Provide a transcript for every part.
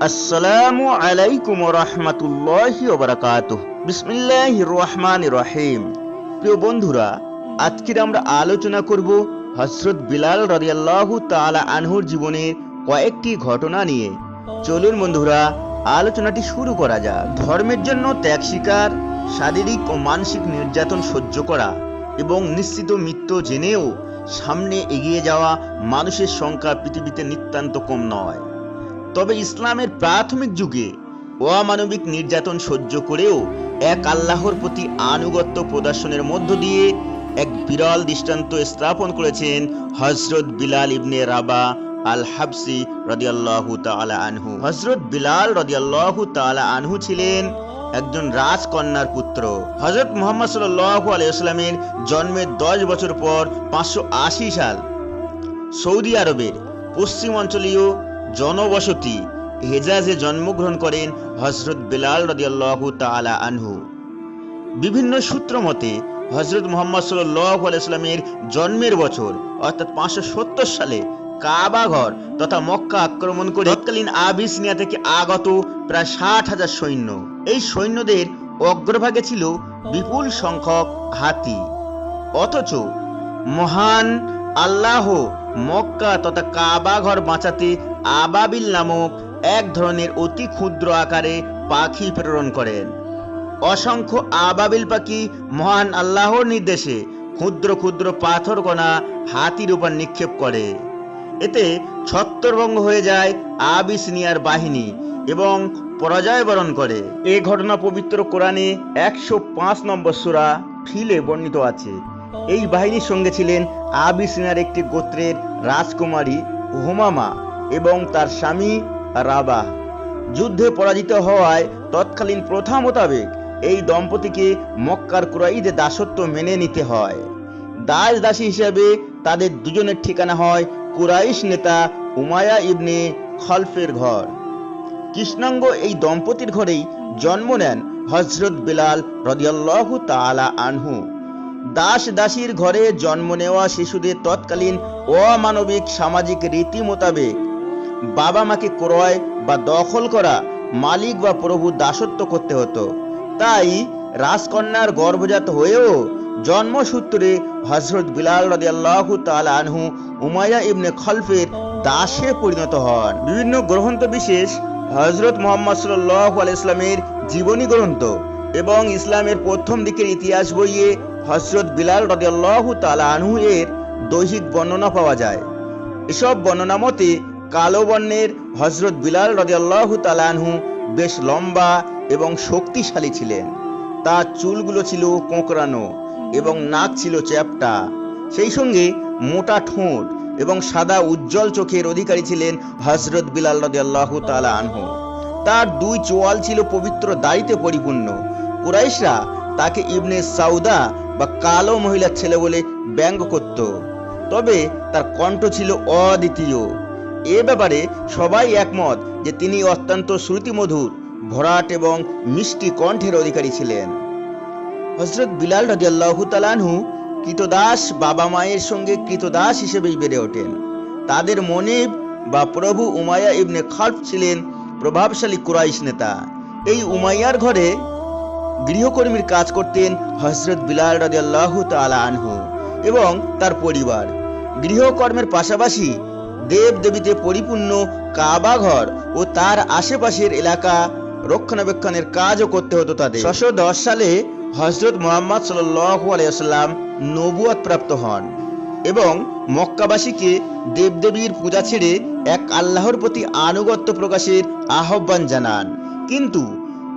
আসসালামু আলাইকুম রহমতুল্লাহি ওবরাকাতুহ বিসমিল্লাহ রহমান রহিম। প্রিয় বন্ধুরা, আজকের আমরা আলোচনা করব হজরত বিলাল রাদিয়াল্লাহু তাআলা আনহুর জীবনের কয়েকটি ঘটনা নিয়ে। চলুন বন্ধুরা, আলোচনাটি শুরু করা যাক। ধর্মের জন্য ত্যাগ স্বীকার, শারীরিক ও মানসিক নির্যাতন সহ্য করা এবং নিশ্চিত মৃত্যু জেনেও সামনে এগিয়ে যাওয়া মানুষের সংখ্যা পৃথিবীতে নিতান্ত কম নয়। তবে ইসলামের প্রাথমিক যুগে অমানবিক নির্যাতন সহ্য করেও এক আল্লাহর প্রতি আনুগত্য প্রদর্শনের মধ্য দিয়ে এক বিরল দৃষ্টান্ত স্থাপন করেছেন হজরত বিলাল ইবনে রাবা আল হাবসি রদিয়াল্লাহু তাআলা আনহু। হজরত বিলাল রদিয়াল্লাহু তাআলা আনহু ছিলেন একজন রাজকন্যার পুত্র। হজরত মোহাম্মদ সাল্লাল্লাহু আলাইহি ওয়াসাল্লামের জন্মের দশ বছর পর পাঁচশো আশি সাল সৌদি আরবের পশ্চিম অঞ্চলীয় জনবসতি হেজাজে জন্মগ্রহণ করেন হজরত বেলাল রদিয়াল্লাহু তাআলা আনহু। বিভিন্ন সূত্র মতে, হজরত মোহাম্মদ সাল্লাহ আলাইস্লামের জন্মের বছর, অর্থাৎ পাঁচশো সত্তর সালে কাবা ঘর তথা মক্কা আক্রমণ করে তৎকালীন আবিসনিয়া থেকে আগত প্রায় ষাট হাজার সৈন্য। এই সৈন্যদের অগ্রভাগে ছিল বিপুল সংখ্যক হাতি। অথচ মহান আল্লাহ মক্কা তথা কাবা ঘর বাঁচাতে আবাবিল নামক এক ধরনের অতি ক্ষুদ্র আকারে পাখি প্রেরণ করেন। অসংখ্য আবাবিল পাখি মহান আল্লাহর নির্দেশে ক্ষুদ্র ক্ষুদ্র পাথর কণা হাতির উপর নিক্ষেপ করে। এতে ছত্তরভঙ্গ হয়ে যায় আবিসনিয়ার বাহিনী এবং পরাজয় বরণ করে। এ ঘটনা পবিত্র কোরআনে একশো পাঁচ নম্বর সুরা ফিলে বর্ণিত আছে। এই বাহিনীর সঙ্গে ছিলেন আবিসিনার একটি গোত্রের রাজকুমারী হুমামা এবং তার স্বামী রাবা। যুদ্ধে পরাজিত হওয়ায় তৎকালীন প্রথা মোতাবেক এই দম্পতিকে মক্কার কুরাইদে দাসত্ব মেনে নিতে হয়। দাস দাসী হিসেবে তাদের দুজনের ঠিকানা হয় কুরাইশ নেতা উমায়া ইবনে খলফের ঘর। কৃষ্ণাঙ্গ এই দম্পতির ঘরেই জন্ম নেন হজরত বিলাল রদিয়াল্লাহু তাআলা আনহু। দাস দাসীর ঘরে জন্ম নেওয়া শিশুদের তৎকালীন অমানবিক সামাজিক রীতি মোতাবেক বাবা মাকে ক্রয় বা দখল করা, মালিক বা প্রভু দাসত্ব করতে হতো। তাই রাজকন্যার গর্ভজাত হয়েও জন্মসূত্রে হজরত বিলাল রাদিয়াল্লাহু তাআলা আনহু, উমাইয়া ইবনে খলফের দাসে পরিণত হন। বিভিন্ন গ্রন্থ বিশেষ হজরত মোহাম্মদ সাল্লাল্লাহু আলাইহি ইসলামের জীবনী গ্রন্থ। এবং ইসলামের প্রথম দিকের ইতিহাস বইয়ে হজরত বিলাল রদিয়াল্লাহু তাআলা আনহু এর দৈহিক বর্ণনা পাওয়া যায়। এসব বর্ণনা মতে কালো বর্ণের হজরত বিলাল রদিয়াল্লাহু তাআলা আনহু বেশ লম্বা এবং শক্তিশালী ছিলেন। তার চুলগুলো ছিল কোঁকড়ানো এবং নাক ছিল চ্যাপ্টা। সেই সঙ্গে মোটা ঠোঁট এবং সাদা উজ্জ্বল চোখের অধিকারী ছিলেন হজরত বিলাল রদিয়াল্লাহু তাআলা আনহু। তার দুই চোয়াল ছিল পবিত্র দাড়িতে পরিপূর্ণ কুরাইশরা তাকে ইবনে সাউদা বা কালো মহিলার ছেলে বলে ব্যঙ্গ করত। তবে তার কণ্ঠ ছিল অদ্বিতীয়। এ ব্যাপারে সবাই একমত যে তিনি অত্যন্ত শ্রুতিমধুর, ভরাট এবং মিষ্টি কণ্ঠের অধিকারী ছিলেন। হজরত বিলাল রাজিয়াল্লাহু তালানহু কৃতদাস বাবা মায়ের সঙ্গে কৃতদাস হিসেবেই বেড়ে ওঠেন। তাদের মনিব বা প্রভু উমায়া ইবনে খালফ ছিলেন প্রভাবশালী কুরাইশ নেতা। এই উমাইয়ার ঘরে গৃহকর্মীর কাজ করতেন হজরত বিলাল রাজিয়াল্লাহু তাআলা আনহু এবং তার পরিবার। গৃহকর্মের পাশাপাশি দেব দেবীতে পরিপূর্ণ কাবা ঘর ও তার আশেপাশের এলাকা রক্ষণাবেক্ষণের কাজও করতে হতো তাদের। ছশো দশ সালে হজরত মোহাম্মদ সাল্লাল্লাহু আলাইহি ওয়াসাল্লাম নবুয়ত প্রাপ্ত হন এবং মক্কাবাসীকে দেবদেবীর পূজা ছেড়ে এক আল্লাহর প্রতি আনুগত্য প্রকাশের আহ্বান জানান। কিন্তু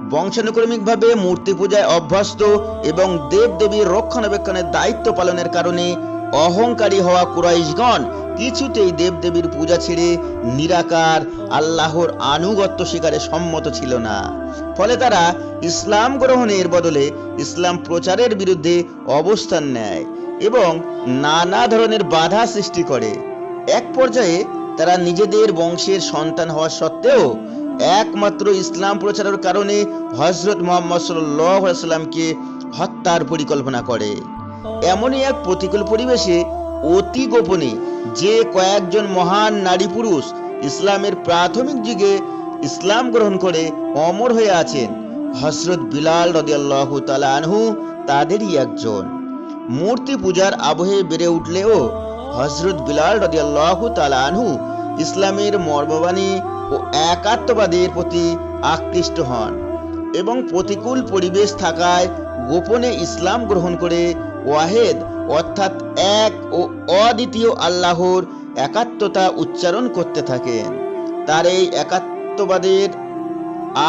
বংশানুক্রমিকভাবে মূর্তি পূজায় অভ্যস্ত এবং দেবদেবীর রক্ষণাবেক্ষণের দায়িত্ব পালনের কারণে অহংকারী হওয়া কুরাইশগণ কিছুতেই দেবদেবীর পূজা ছেড়ে নিরাকার, আল্লাহর আনুগত্য স্বীকারে সম্মত ছিল না। ফলে তারা ইসলাম গ্রহণের বদলে ইসলাম প্রচারের বিরুদ্ধে অবস্থান নেয় এবং নানা ধরনের বাধা সৃষ্টি করে। এক পর্যায়ে তারা নিজেদের বংশের সন্তান হওয়া সত্ত্বেও একমাত্র ইসলাম প্রচারের কারণে হজরত মোহাম্মদ সাল্লামকে হত্যার পরিকল্পনা করে। এমনই এক প্রতিকূল পরিবেশে অতি গোপনে যে কয়েকজন মহান নারী পুরুষ ইসলামের প্রাথমিক যুগে ইসলাম গ্রহণ করে অমর হয়ে আছেন হজরত বিলাল রদিয়াল্লাহু তালা আনহু তাদেরই একজন। মূর্তি পূজার আবহে বেড়ে উঠলেও হজরত বিলাল রদিয়াল্লাহু তালা আনহু ইসলামের মর্মবাণী ও একাত্মবাদের প্রতি আকৃষ্ট হন এবং প্রতিকূল পরিবেশ থাকায় গোপনে ইসলাম গ্রহণ করে ওয়াহেদ অর্থাৎ এক ও অদ্বিতীয় আল্লাহর একাত্মতা উচ্চারণ করতে থাকেন। তার এই একাত্মবাদের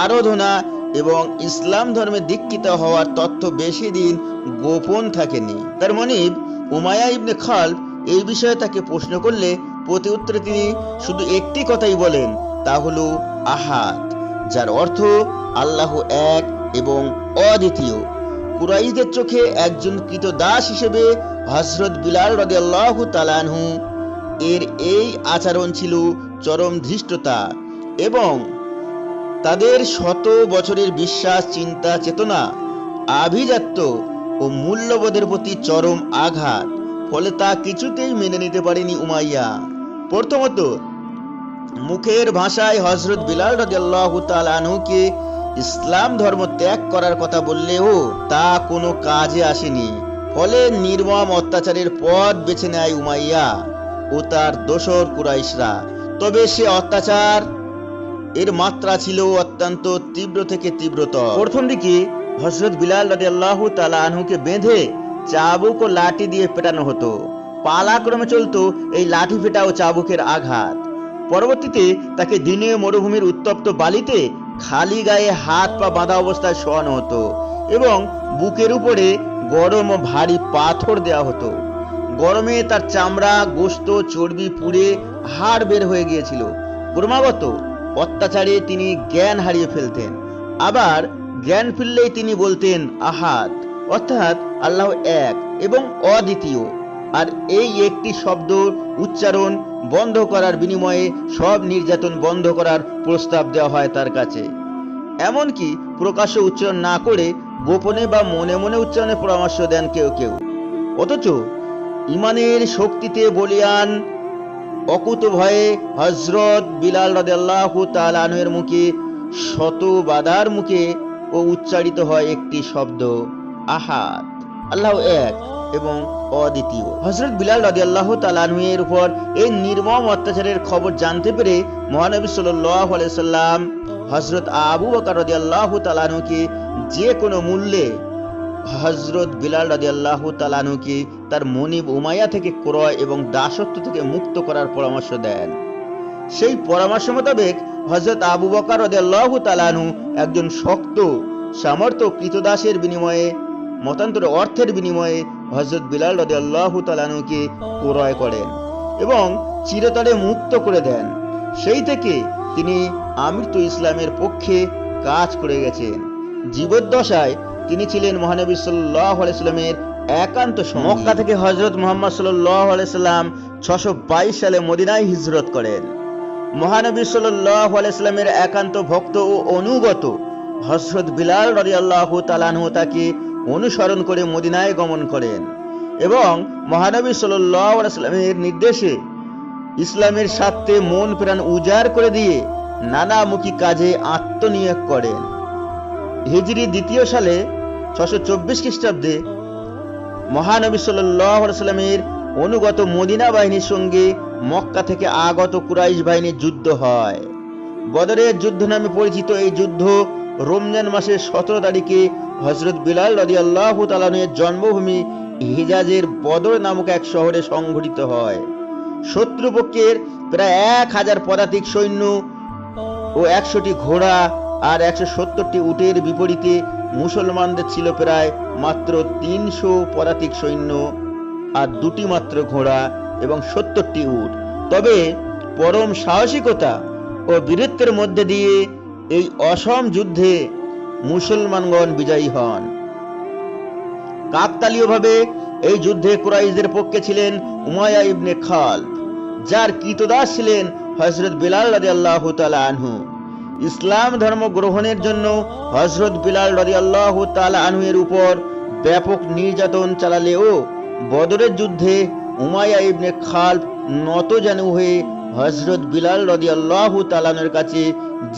আরাধনা এবং ইসলাম ধর্মে দীক্ষিত হওয়ার তথ্য বেশি দিন গোপন থাকেনি। তার মনিব উমায়া ইবনে খালফ এই বিষয়ে তাকে প্রশ্ন করলে প্রতি উত্তরে তিনি শুধু একটি কথাই বলেন তা হলো আহাদ, যার অর্থ আল্লাহ এক এবং অদ্বিতীয়। কুরাইশদের চোখে একজন কৃত দাস হিসেবে হজরত বিলাল রদি আল্লাহ তালানহু এর এই আচরণ ছিল চরম ধৃষ্টতা এবং তাদের শত বছরের বিশ্বাস, চিন্তা, চেতনা, আভিজাত্য ও মূল্যবোধের প্রতি চরম আঘাত, ফলে তা কিছুতেই মেনে নিতে পারেনি উমাইয়া। প্রথমত মুখের ভাষায় হজরত বিলাল রাদিয়াল্লাহু তাআলা আনহুকে ইসলাম ধর্ম ত্যাগ করার কথা বললেও তা কোনো কাজে আসেনি। ফলে নির্মম অত্যাচারের পথ বেছে নেয় উমাইয়া ও তার দোসর কুরাইশরা। তবে সে অত্যাচার এর মাত্রা ছিল অত্যন্ত তীব্র থেকে তীব্রতর। প্রথম দিকে হজরত বিলাল রাদিয়াল্লাহু তাআলা আনহুকে বেঁধে চাবুক ও লাঠি দিয়ে পেটানো হতো। পালাক্রমে চলতো এই লাঠি ফেটা ও চাবুকের আঘাত। পরবর্তীতে তাকে দিনে মরুভূমির উত্তপ্ত বালিতে খালি গায়ে হাত পা বাঁধা অবস্থায় শোয়ানো হতো এবং বুকের উপরে গরম ও ভারী পাথর দেওয়া হতো। গরমে তার চামড়া, গোস্ত, চর্বি পুড়ে হাড় বের হয়ে গিয়েছিল। ক্রমাগত অত্যাচারে তিনি জ্ঞান হারিয়ে ফেলতেন। আবার জ্ঞান ফিরলেই তিনি বলতেন আহাত, অর্থাৎ আল্লাহ এক এবং অদ্বিতীয়। আর এই একটি শব্দ উচ্চারণ বন্ধ করার বিনিময়ে সব নির্যাতন বন্ধ করার প্রস্তাব দেওয়া হয় তার কাছে। এমনকি প্রকাশ্য উচ্চারণ না করে গোপনে বা মনে মনে উচ্চারণের পরামর্শ দেন কেউ কেউ। অথচ ইমানের শক্তিতে বলিয়ান অকুত ভয়ে হজরত বিলাল রাদিয়াল্লাহু তাআলা আনহুর মুখে শত বাধার মুখে ও উচ্চারিত হয় একটি শব্দ আহাদ আল্লাহ এক। এবং অদ্বিতীয়। হজরত বিলাল রাদিয়াল্লাহু তাআলা আনহুর উপর এই নির্মম অত্যাচারের খবর জানতে পেরে মহানবী আলাইহি সাল্লাম হজরত আবু বকর রাদিয়াল্লাহু তাআলা আনহুকে যে কোনো মূল্যে হজরত বিলাল রাদিয়াল্লাহু তাআলা আনহুকে তার মনিব উমাইয়া থেকে ক্রয় এবং দাসত্ব থেকে মুক্ত করার পরামর্শ দেন। সেই পরামর্শ মোতাবেক হজরত আবু বকর রাদিয়াল্লাহু তাআলা আনহু একজন শক্ত সামর্থ্য কৃতদাসের বিনিময়ে মতান্তরে অর্থের বিনিময়ে হজরত বিলাল রাদিয়াল্লাহু তাআলা আনহুকে ক্রয় করেন এবং চিরতরে মুক্ত করে দেন। সেই থেকে তিনি আমৃত ইসলামের পক্ষে কাজ করে গেছেন। জীবদ্দশায় তিনি ছিলেন মহানবী সাল্লাহ একান্ত। মক্কা থেকে হজরত মোহাম্মদ সাল্লাহ ছশো বাইশ সালে মদিনায় হিজরত করেন। মহানবী সাল্লাহ আলাইস্লামের একান্ত ভক্ত ও অনুগত হজরত বিলাল রাদিয়াল্লাহু তালানহু তাকে অনুসরণ করে মদিনায় গমন করেন এবং মহানবী আলাইস্লামের নির্দেশে ইসলামের স্বার্থে মন প্রাণ উজাড় করে দিয়ে নানামুখী কাজে আত্মনিয়োগ করেন। হিজরি দ্বিতীয় সালে ছশো চব্বিশ খ্রিস্টাব্দে মহানবী সাল্লামের অনুগত মদিনা বাহিনীর সঙ্গে মক্কা থেকে আগত কুরাইশ বাহিনীর যুদ্ধ হয়। বদরের যুদ্ধ নামে পরিচিত এই যুদ্ধ রমজান মাসের সতেরো তারিখে হজরত বিলাল রদি আল্লাহ তালানের জন্মভূমি হিজাজের বদর নামক এক শহরে সংঘটিত হয়। শত্রুপক্ষের প্রায় এক হাজার পদাতিক সৈন্য ও একশোটি ঘোড়া আর একশো সত্তরটি উটের বিপরীতে মুসলমানদের ছিল প্রায় মাত্র তিনশো পদাতিক সৈন্য আর দুটি মাত্র ঘোড়া এবং সত্তরটি উট। তবে পরম সাহসিকতা ও বীরত্বের মধ্যে দিয়ে এই অসম যুদ্ধে মুসলমানগণ বিজয়ী হন। কাকতালীয়ভাবে এই যুদ্ধে কুরাইশদের পক্ষে ছিলেন উমায়া ইবনে খাল যার কৃতদাস ছিলেন হজরত বিলাল রাজি আল্লাহ আনহু। ইসলাম ধর্ম গ্রহণের জন্য হজরত বিলাল রাজি আল্লাহ আনহু এর উপর ব্যাপক নির্যাতন চালালেও বদরের যুদ্ধে উমায়া ইবনে খাল নত জানু হয়ে হজরত বিলাল রদি আল্লাহ তালানুর কাছে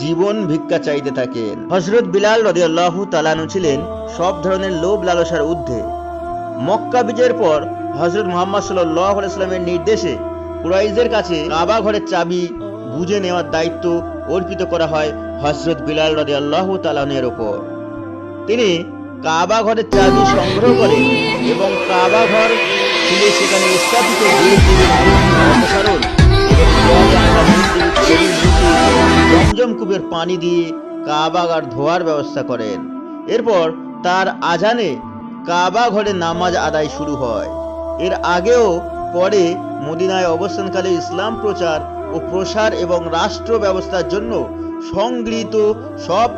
জীবন ভিক্ষা চাইতে থাকেন। হজরত বিলাল রদি আল্লাহ তালানু ছিলেন সব ধরনের লোভ লালসার ঊর্ধ্বে। মক্কা বিজয়ের পর হজরত মোহাম্মদ সাল্লাহ আলাইস্লামের নির্দেশে কুরাইজদের কাছে কাবা ঘরের চাবি বুঝে নেওয়ার দায়িত্ব অর্পিত করা হয় হজরত বিলাল রদি আল্লাহ তালানের ওপর তিনি কাবা ঘরের চাবি সংগ্রহ করেন এবং কাবা ঘর খুলে সেখানে স্থাপিত জমজম পানি দিয়ে কাবা ঘর ধোয়ার ব্যবস্থা করেন। এরপর তার আজানে কাবা ঘরে নামাজ আদায় শুরু হয়। এর আগেও পরে মদিনায় অবস্থানকালে ইসলাম প্রচার ও প্রসার এবং রাষ্ট্র ব্যবস্থার জন্য সংগৃহীত সব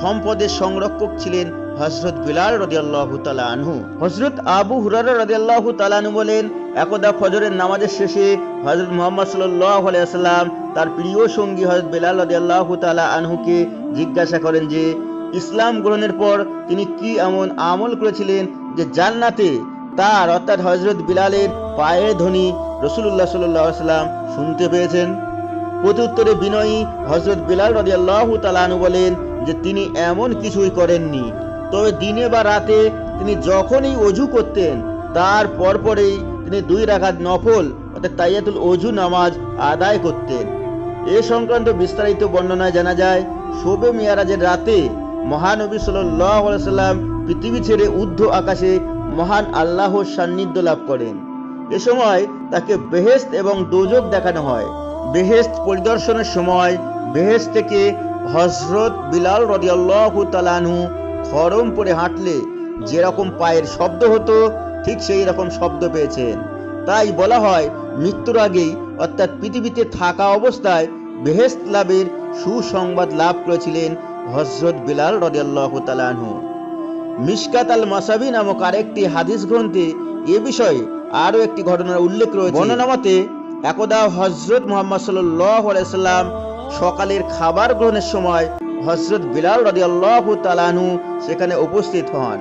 সম্পদের সংরক্ষক ছিলেন হজরত বিলাল রদিয়াল্লাহু তালা আনহু। হজরত আবু হুরার রদিয়াল্লাহু তালানু বলেন একদা ফজরের নামাজের শেষে হজরত মোহাম্মদ সাল্লাহ আলাইসাল্লাম তার প্রিয় সঙ্গী হজরত বিলাল রদিয়াল্লাহু তালা আনহুকে জিজ্ঞাসা করেন যে, ইসলাম গ্রহণের পর তিনি কি এমন আমল করেছিলেন যে জান্নাতে তার অর্থাৎ হজরত বিলালের পায়ের ধ্বনি রসুল্লাহ সাল্লাহ সাল্লাম শুনতে পেয়েছেন? প্রত্যুত্তরে বিনয়ী হজরত বিলাল রদিয়াল্লাহু তালানু বলেন যে, তিনি এমন কিছুই করেননি। তবে দিনে বা রাতে তিনি যখনই অজু করতেন, তার পরপরেই তিনি দুই রাখাত নফল, অর্থাৎ তাইয়াতুল অজু নামাজ আদায় করতেন। এ সংক্রান্ত বিস্তারিত বর্ণনায় জানা যায়, শোবে মিয়ারাজের রাতে মহানবী সাল্লাম পৃথিবী ছেড়ে ঊর্ধ্ব আকাশে মহান আল্লাহর সান্নিধ্য লাভ করেন। এ সময় তাকে বেহেস্ত এবং দোজক দেখানো হয়। বেহেস্ত পরিদর্শনের সময় বেহেস্ত থেকে হজরত বিলাল রদিয়াল্লাহু তালানহু খরম পরে হাঁটলে যেরকম পায়ের শব্দ হতো ঠিক সেই রকম শব্দ পেয়েছেন। তাই বলা হয়, মৃত্যুর আগেই অর্থাৎ পৃথিবীতে থাকা অবস্থায় বেহেস্ত লাভের সুসংবাদ লাভ করেছিলেন হজরত বিলাল রদিয়াল্লাহু তালানহু মিশকাত আল মাসাবি নামক আরেকটি হাদিস গ্রন্থে এ বিষয়ে আরও একটি ঘটনার উল্লেখ রয়েছে। বর্ণনা মতে, একদা হজরত মোহাম্মদ সাল্লাম সকালের খাবার গ্রহণের সময় হজরত বিলাল রদিয়াল্লাহ তালানহু সেখানে উপস্থিত হন।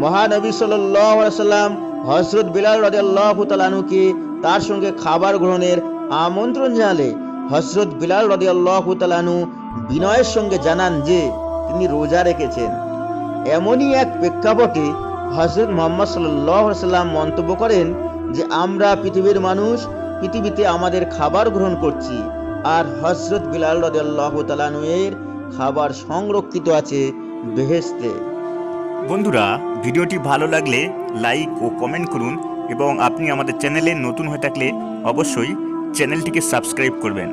মহানবী সাল্লাম হজরত বিলাল রদিয়াল্লাহ তালানুকে তার সঙ্গে খাবার গ্রহণের আমন্ত্রণ জানালে হজরত বিলাল রদিয়াল্লাহ তালানু বিনয়ের সঙ্গে জানান যে, তিনি রোজা রেখেছেন। এমনই এক প্রেক্ষাপটে হজরত মোহাম্মদ সাল্লাম মন্তব্য করেন যে, আমরা পৃথিবীর মানুষ, পৃথিবীতে আমাদের খাবার গ্রহণ করছি, আর হজরত বিলাল রদাল্লাহ তালানুয়ের খাবার সংরক্ষিত আছে বেহেস্তে বন্ধুরা, ভিডিওটি ভালো লাগলে লাইক ও কমেন্ট করুন এবং আপনি আমাদের চ্যানেলে নতুন হয়ে থাকলে অবশ্যই চ্যানেলটিকে সাবস্ক্রাইব করবেন।